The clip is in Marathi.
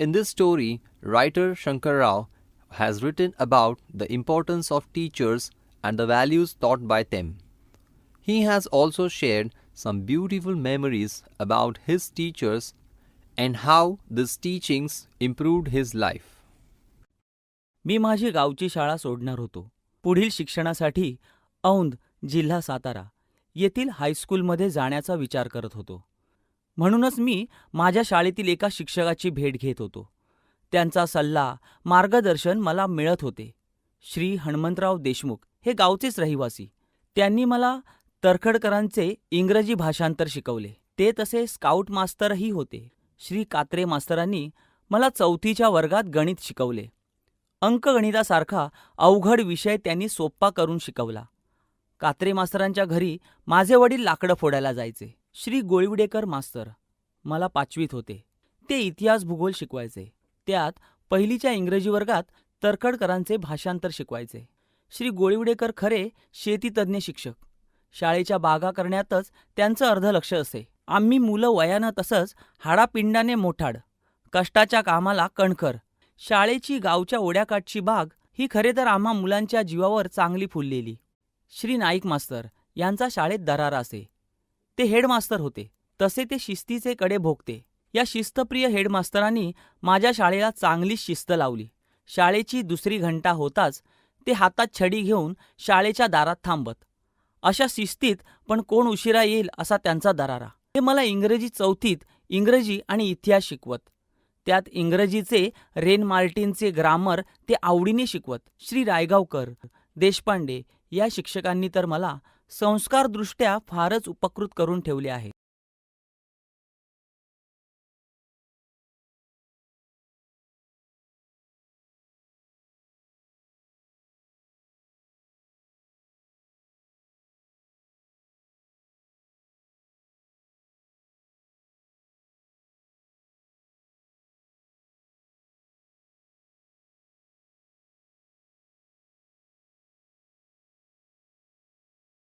In this story, writer Shankar Rao has written about the importance of teachers and the values taught by them. He has also shared some beautiful memories about his teachers and how these teachings improved his life. मी माझी गावची शाळा सोडणार होतो पुढील शिक्षणासाठी औंध जिल्हा सातारा येथील हायस्कूलमध्ये जाण्याचा विचार करत होतो म्हणूनच मी माझ्या शाळेतील एका शिक्षकाची भेट घेत होतो. त्यांचा सल्ला मार्गदर्शन मला मिळत होते. श्री हणमंतराव देशमुख हे गावचेच रहिवासी. त्यांनी मला तरखडकरांचे इंग्रजी भाषांतर शिकवले. ते तसे स्काउट मास्तरही होते. श्री कात्रे मास्तरांनी मला चौथीच्या वर्गात गणित शिकवले. अंकगणितासारखा अवघड विषय त्यांनी सोप्पा करून शिकवला. कात्रे मास्तरांच्या घरी माझे वडील लाकडं फोडायला जायचे. श्री गोळीवडेकर मास्तर मला पाचवीत होते. ते इतिहास भूगोल शिकवायचे. त्यात पहिलीच्या इंग्रजी वर्गात तरखडकरांचे भाषांतर शिकवायचे. श्री गोळीवडेकर खरे शेतीतज्ञ शिक्षक. शाळेच्या बागा करण्यातच त्यांचं अर्ध लक्ष असे. आम्ही मुलं वयानं तसंच हाडापिंडाने मोठाड. कष्टाच्या कामाला कणखर. शाळेची गावच्या ओढ्याकाठची बाग ही खरे तर आम्हा मुलांच्या जीवावर चांगली फुललेली. श्री नाईक मास्तर यांचा शाळेत दरारा असे. ते हेडमास्तर होते. तसे ते शिस्तीचे कडे भोगते. या शिस्तप्रिय हेडमास्तरांनी माझ्या शाळेला चांगलीच शिस्त लावली. शाळेची दुसरी घंटा होताच ते हातात छडी घेऊन शाळेच्या दारात थांबत. अशा शिस्तीत पण कोण उशिरा येईल असा त्यांचा दरारा. ते मला इंग्रजी चौथीत इंग्रजी आणि इतिहास शिकवत. त्यात इंग्रजीचे रेन मार्टिनचे ग्रामर ते आवडीने शिकवत. श्री रायगावकर देशपांडे या शिक्षकांनी तर मला संस्कारदृष्ट्या फारच उपकृत करून ठेवले आहे.